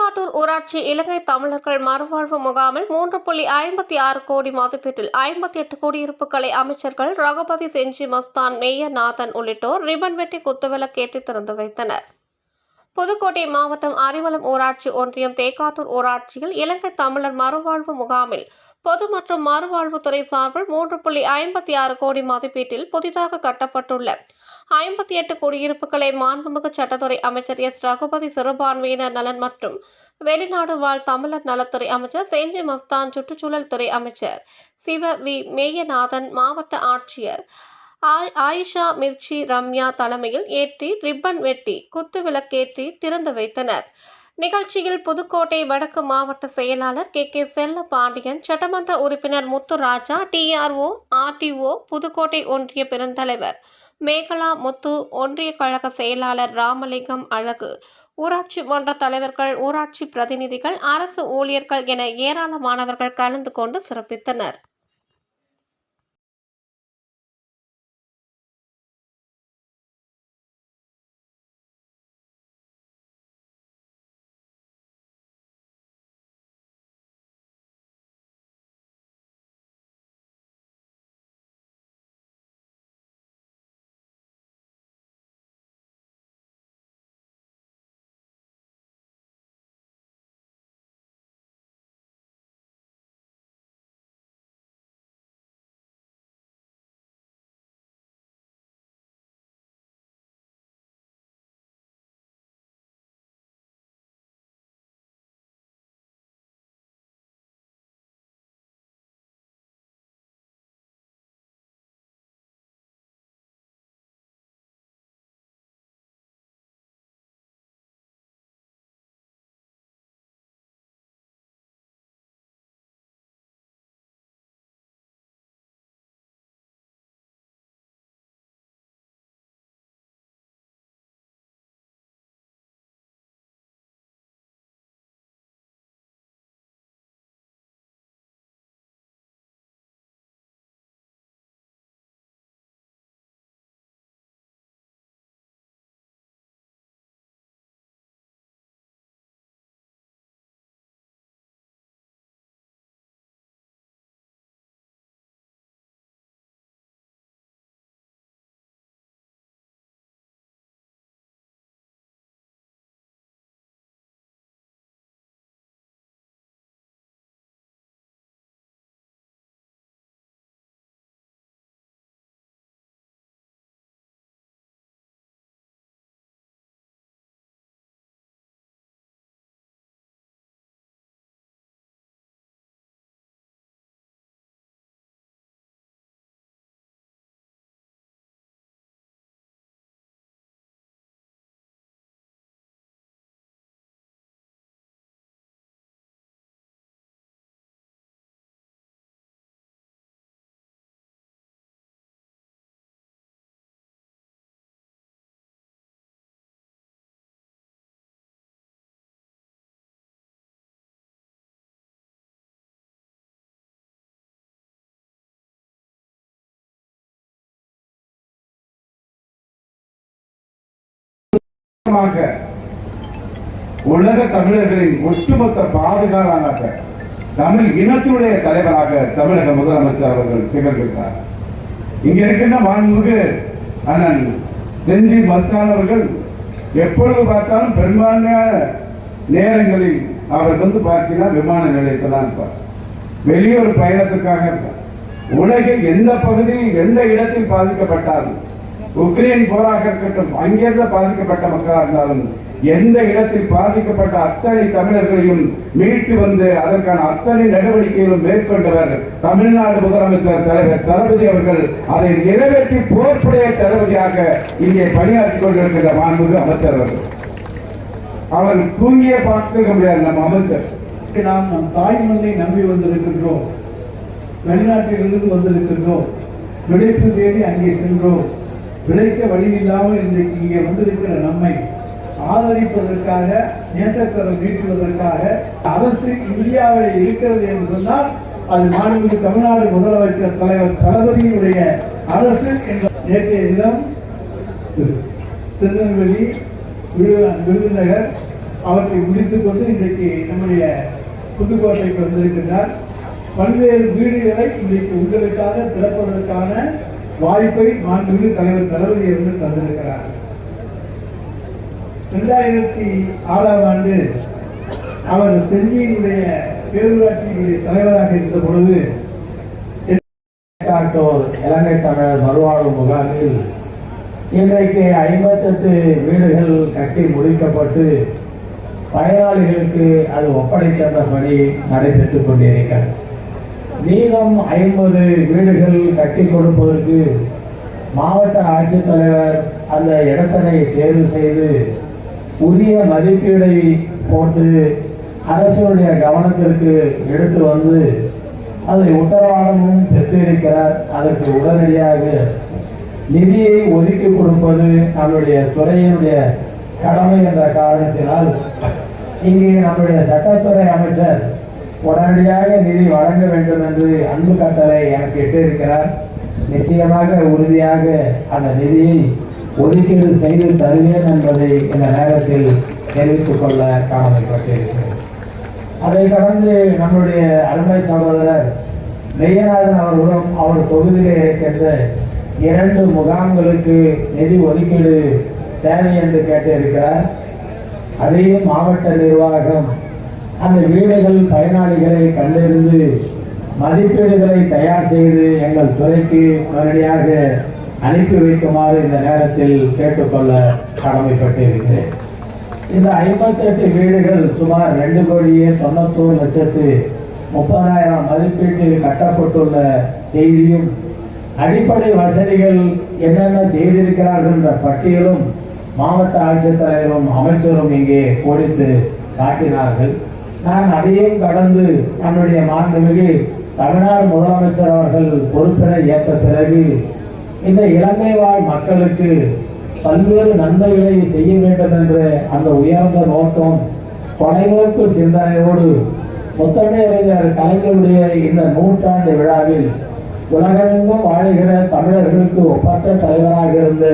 தேக்காட்டூர் ஊராட்சி இலங்கை தமிழர்கள் மறுவாழ்வு முகாமில் மூன்று புள்ளி ஐம்பத்தி ஆறு கோடி மதிப்பீட்டில் ஐம்பத்தி எட்டு குடியிருப்புகளை அமைச்சர்கள் ரகுபதி செஞ்சி மஸ்தான் மேயநாதன் உள்ளிட்டோர் ரிபன் வெட்டி குத்துவிளக்கேற்றி திறந்து வைத்தனர். புதுக்கோட்டை மாவட்டம் அறிவளம் ஊராட்சி ஒன்றியம் தேக்காட்டூர் ஊராட்சியில் இலங்கை தமிழர் மறுவாழ்வு முகாமில் பொது மற்றும் மறுவாழ்வுத்துறை சார்பில் மூன்று புள்ளி ஐம்பத்தி ஆறு கோடி மதிப்பீட்டில் புதிதாக கட்டப்பட்டுள்ள ஐம்பத்தி எட்டு குடியிருப்புகளை மாண்புமிகு சட்டத்துறை அமைச்சர் எஸ். ரகுபதி சிறுபான்மையினர் நலன் மற்றும் வெளிநாடு வாழ் தமிழர் நலத்துறை அமைச்சர் செஞ்சி மஸ்தான் சுற்றுச்சூழல் துறை அமைச்சர் சிவ வி. மேயநாதன் மாவட்ட ஆட்சியர் ஆயிஷா மிர்ச்சி ரம்யா தலைமையில் ஏற்றி ரிப்பன் வெட்டி குத்து விளக்கேற்றி திறந்து வைத்தனர். நிகழ்ச்சியில் புதுக்கோட்டை வடக்கு மாவட்ட செயலாளர் கே. கே. செல்ல பாண்டியன் சட்டமன்ற உறுப்பினர் முத்துராஜா டிஆர்ஓ ஆர்டிஓ புதுக்கோட்டை ஒன்றிய பெருந்தலைவர் மேகலா முத்து ஒன்றிய கழக செயலாளர் ராமலிங்கம் அழகு. ஊராட்சி மன்ற தலைவர்கள் ஊராட்சி பிரதிநிதிகள் அரசு ஊழியர்கள் என ஏராளமானவர்கள் கலந்து கொண்டு சிறப்பித்தனர். உலக தமிழர்களின் ஒட்டுமொத்த பாதுகாவலாக தமிழ் இனத்தினுடைய தலைவராக தமிழக முதலமைச்சர் அவர்கள் திகழ்கிறார் இங்க இருக்கின்ற மாண்புமிகு அண்ணன் செஞ்சி மஸ்தான் அவர்கள் எப்பொழுது பார்த்தாலும் பெரும்பான்மையான நேரங்களில் அவர் வந்து பார்த்தீங்கன்னா விமான நிலையத்தில் தான் இருப்பார் வெளியூர் பயணத்துக்காக இருப்பார். உலகில் எந்த பகுதியில் எந்த இடத்தில் பாதிக்கப்பட்டாலும் உக்ரைன் போராக இருக்கட்டும் அங்கிருந்து பாதிக்கப்பட்ட மக்களாக இருந்தாலும் எந்த இடத்தில் பாதிக்கப்பட்ட அத்தனை தமிழர்களையும் மீட்டு வந்து அதற்கான அத்தனை நடவடிக்கைகளும் மேற்கொண்டவர் தமிழ்நாடு முதலமைச்சர் தலைவர் தளபதி அவர்கள். அதை நிறைவேற்றி போர்ப்புடைய தளபதியாக இங்கே பணியாற்றிக் கொண்டிருக்கின்ற மாண்புமிகு அமைச்சர் அவர்கள். அவர் தூங்கிய பார்த்திருக்க முடியாது நம்ம அமைச்சர். நாம் நம் தாய் மண்ணை நம்பி வந்திருக்கின்றோம். வெளிநாட்டிலிருந்து வந்திருக்கின்றோம். விளைப்பு தேடி அங்கே சென்றோம். பிழைக்க வழி இல்லாமல் இன்றைக்கு இங்கே வந்திருக்கிற நம்மை ஆதரிப்பதற்காக நேசக்கரம் நீட்டுவதற்காக அரசு இந்தியாவில் இருக்கிறது என்று சொன்னால் அது மாண்புமிகு தமிழ்நாடு முதலமைச்சர் தலைவர் தளபதியினுடைய அரசு என்ற நேற்றைய தினம் திருநெல்வேலி விருதுநகர் அவற்றை முடித்துக் கொண்டு இன்றைக்கு நம்முடைய புதுக்கோட்டைக்கு வந்திருக்கிறார் பல்வேறு வீடுகளை இன்றைக்கு உங்களுக்காக திறப்பதற்கான வாய்ப்பை மாண்புமிகு தலைவர் தளபதி அவர்கள் தந்திருக்கிறார். இரண்டாயிரத்தி ஆறாம் ஆண்டு அவர் செஞ்சியினுடைய பேரூராட்சியினுடைய தலைவராக இருந்த பொழுது காட்டோர் இலங்கை தமிழர் மறுவாழ்வு முகாமில் இன்றைக்கு ஐம்பத்தெட்டு வீடுகள் கட்டி முடிக்கப்பட்டு பயனாளிகளுக்கு அது ஒப்படைக்கின்ற பணி நடைபெற்றுக் கொண்டிருக்கிறது. மீதம் ஐம்பது வீடுகள் கட்டி கொடுப்பதற்கு மாவட்ட ஆட்சித்தலைவர் அந்த இடத்தினை தேர்வு செய்து உரிய மதிப்பீடை போட்டு அரசுடைய கவனத்திற்கு எடுத்து வந்து அதை உத்தரவாதமும் பெற்றிருக்கிறார். அதற்கு உடனடியாக நிதியை ஒதுக்கி கொடுப்பது நம்முடைய துறையினுடைய கடமை என்ற காரணத்தினால் இங்கே நம்முடைய சட்டத்துறை அமைச்சர் உடனடியாக நிதி வழங்க வேண்டும் என்று அன்பு கட்டளை எனக்கு இட்டிருக்கிறார். நிச்சயமாக உறுதியாக அந்த நிதியை ஒதுக்கீடு செய்து தருவேன் என்பதை இந்த நேரத்தில் தெரிவித்துக் கொள்ள கடமைப்பட்டிருக்கிறேன். அதை கடந்து நம்முடைய அருமை சகோதரர் நெய்யநாதன் அவர்களும் அவர் தொகுதியிலே இருக்கின்ற இரண்டு முகாம்களுக்கு நிதி ஒதுக்கீடு தேவை என்று கேட்டிருக்கிறார். அதையும் மாவட்ட நிர்வாகம் அந்த வீடுகள் பயனாளிகளை கண்டறிந்து மதிப்பீடுகளை தயார் செய்து எங்கள் துறைக்கு உடனடியாக அனுப்பி வைக்குமாறு இந்த நேரத்தில் கேட்டுக்கொள்ள கடமைப்பட்டிருக்கிறேன். இந்த ஐம்பத்தெட்டு வீடுகள் சுமார் ரெண்டு கோடியே தொண்ணூத்தோரு லட்சத்து முப்பதாயிரம் மதிப்பீட்டில் கட்டப்பட்டுள்ள செய்தியும் அடிப்படை வசதிகள் என்னென்ன செய்திருக்கிறார்கள் என்ற பட்டியலும் மாவட்ட ஆட்சித்தலைவரும் அமைச்சரும் இங்கே கொடுத்து காட்டினார்கள். நான் அதையும் கடந்து தன்னுடைய மாண்புமிகு தமிழ்நாடு முதலமைச்சர் அவர்கள் பொறுப்பினை ஏற்ற பிறகு இந்த இலங்கை வாழ் மக்களுக்கு பல்வேறு நன்மைகளை செய்ய வேண்டும் என்ற அந்த உயர்ந்த நோக்கம் தொலைநோக்கு சிந்தனையோடு முத்தமிழறிஞர் கலைஞருடைய இந்த நூற்றாண்டு விழாவில் உலகமெங்கும் வாழ்கிற தமிழர்களுக்கு ஒப்பற்ற தலைவராக இருந்த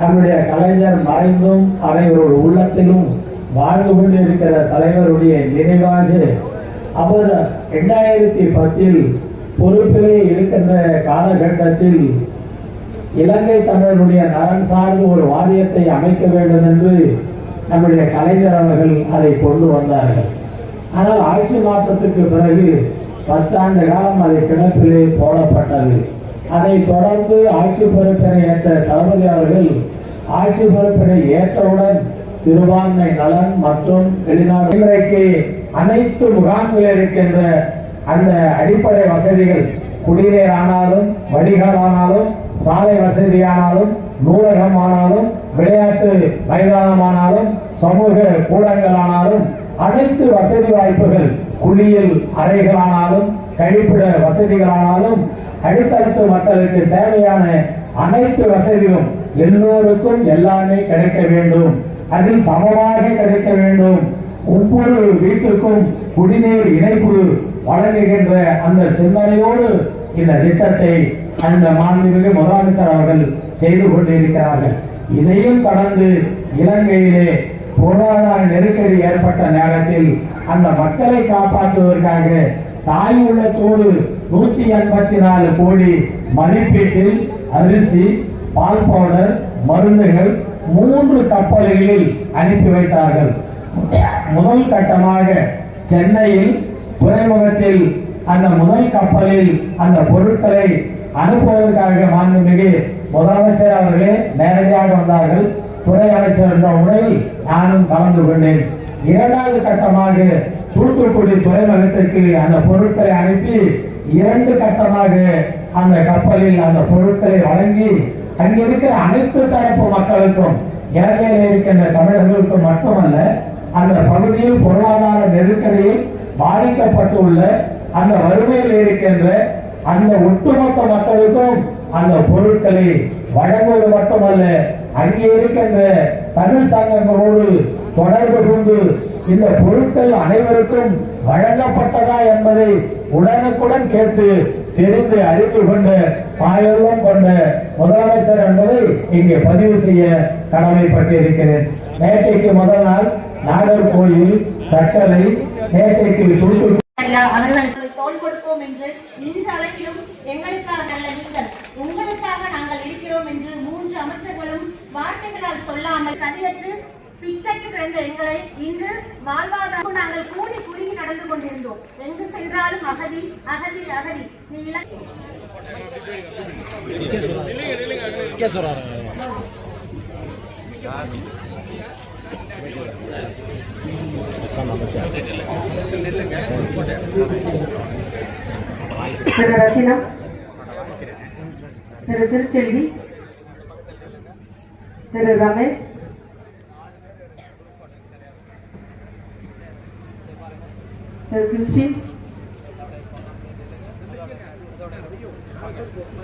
நம்முடைய கலைஞர் மறைந்தும் அனைவருடைய உள்ளத்திலும் வாழ்ந்து கொண்டிருக்கிற தலைவருடைய நினைவாக அவர் இரண்டாயிரத்தி பத்தில் பொறுப்பிலே இருக்கின்ற காலகட்டத்தில் இலங்கை தமிழருடைய நலன் சார்ந்து ஒரு வாரியத்தை அமைக்க வேண்டும் என்று நம்முடைய கலைஞர் அவர்கள் அதை கொண்டு வந்தார்கள். ஆனால் ஆட்சி மாற்றத்துக்கு பிறகு பத்தாண்டு காலம் அதை கிடப்பிலே போடப்பட்டது. அதை தொடர்ந்து ஆட்சி பொறுப்பினை ஏற்ற தளபதி அவர்கள் ஆட்சி பொறுப்பினை ஏற்றவுடன் சிறுபான்மை நலன் மற்றும் இன்றைக்கு அனைத்து முகாம்களில் இருக்கின்ற அந்த அடிப்படை வசதிகள் குடிநீர் ஆனாலும் வடிகால் ஆனாலும் சாலை வசதியானாலும் நூலகம் ஆனாலும் விளையாட்டு மைதானமானாலும் சமூக கூடங்களானாலும் அனைத்து வசதி வாய்ப்புகள் குளியல் அறைகளானாலும் கழிப்பிட வசதிகளானாலும் அடுத்தடுத்து மக்களுக்கு தேவையான அனைத்து வசதியும் எல்லோருக்கும் எல்லாமே கிடைக்க வேண்டும். அதில் சமமாக கிடைக்க வேண்டும். ஒவ்வொரு வீட்டுக்கும் குடிநீர் இணைப்பு வழங்குகின்ற அந்த சிந்தனையோடு இந்த திட்டத்தை அந்த மாண்புமிகு முதலமைச்சர் அவர்கள் செய்து கொண்டிருக்கிறார்கள். இதையும் கடந்து இலங்கையிலே பொருளாதார நெருக்கடி ஏற்பட்ட நேரத்தில் அந்த மக்களை காப்பாற்றுவதற்காக தாய் உள்ளத்தோடு நூத்தி எண்பத்தி நாலு கோடி மதிப்பீட்டில் அரிசி பால் பவுடர் மருந்துகள் மூன்று கப்பல்களில் அனுப்பி வைத்தார்கள். முதல் கட்டமாக சென்னையில் துறைமுகத்தில் அந்த முதல் கப்பலில் அந்த பொருட்களை அனுப்புவதற்காக மாண்புமிகு முதலமைச்சர் அவர்களே நேரடியாக வந்தார்கள். துறை அமைச்சர் என்ற முறையில் நானும் கலந்து கொண்டேன். இரண்டாவது கட்டமாக தூத்துக்குடி துறைமுகத்திற்கு அந்த பொருட்களை அனுப்பி இரண்டு கட்டமாக அந்த கப்பலில் அந்த பொருட்களை வழங்கி அங்கே இருக்கிற அனைத்து தரப்பு மக்களுக்கும் இலங்கையில் இருக்கின்ற தமிழர்களுக்கும் மட்டுமல்ல அந்த பகுதியில் பொருளாதார நெருக்கடியில் பாதிக்கப்பட்டுள்ள அந்த வறுமையில் இருக்கின்ற அந்த ஒட்டுமொத்த மக்களுக்கும் அந்த பொருட்களை வழங்குவது மட்டுமல்ல அங்கே இருக்கின்ற தமிழ் சங்கங்களோடு தொடர்பு கொண்டு இந்த பொருட்கள் அனைவருக்கும் வழங்கப்பட்டதா என்பதை உடனுக்குடன் கேட்டு தெரிந்து அறிந்து கொண்ட பாயெல்லாம் கொண்ட முதலமைச்சர் என்பதை இங்கே பதிவு செய்ய கடமைப்பட்டிருக்கிறேன். நேற்றைக்கு முதல் நாள் நாகர்கோயில் கட்டளை நேற்றைக்கு தூத்துக்குடி. அவர்களுக்கு தோல் கொடுப்போம் என்று எங்களுக்காக நீங்கள் உங்களுக்காக நாங்கள் இருக்கிறோம் என்று மூன்று அமைச்சர்களும் வார்த்தைகளால் சொல்லாமல் சரியற்று பித்தற்று கிடந்த எங்களை இன்று வாழ்வாதாரம் நாங்கள் கூடி குறுகி நடந்து கொண்டிருந்தோம். எங்கு சென்றாலும் அகதி அகதி அகதி. நீ இல- திரு ரத்தினம் திரு திருச்செல்வி திரு ரமேஷ் திரு கிறிஸ்டின்